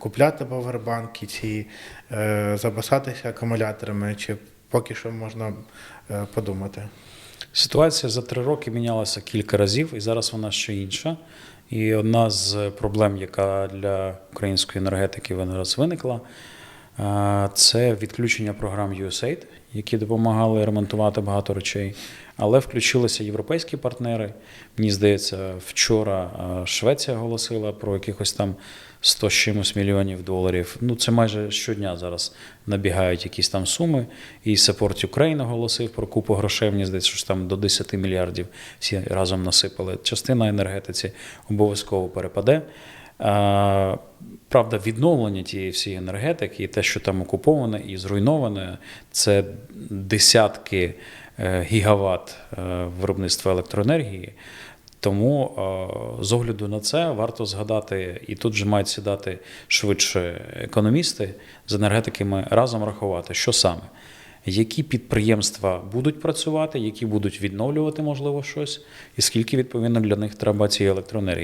купляти павербанки, чи е, запасатися акумуляторами, чи поки що можна е, подумати. Ситуація за три роки мінялася кілька разів, і зараз вона ще інша. І одна з проблем, яка для української енергетики зараз виникла, це відключення програм USAID, які допомагали ремонтувати багато речей. Але включилися європейські партнери. Мені здається, вчора Швеція оголосила про якихось там 100 з чимось мільйонів доларів. Ну, це майже щодня зараз набігають якісь там суми. І Support Ukraine оголосив про купу грошей. Мені здається, що там до 10 мільярдів всі разом насипали. Частина енергетиці обов'язково перепаде. Правда, відновлення тієї всієї енергетики і те, що там окуповане і зруйноване, це десятки е, гігават е, виробництва електроенергії. Тому е, з огляду на це варто згадати, і тут вже мають сідати швидше економісти з енергетиками разом рахувати, що саме. Які підприємства будуть працювати, які будуть відновлювати, можливо, щось, і скільки відповідно для них треба цієї електроенергії.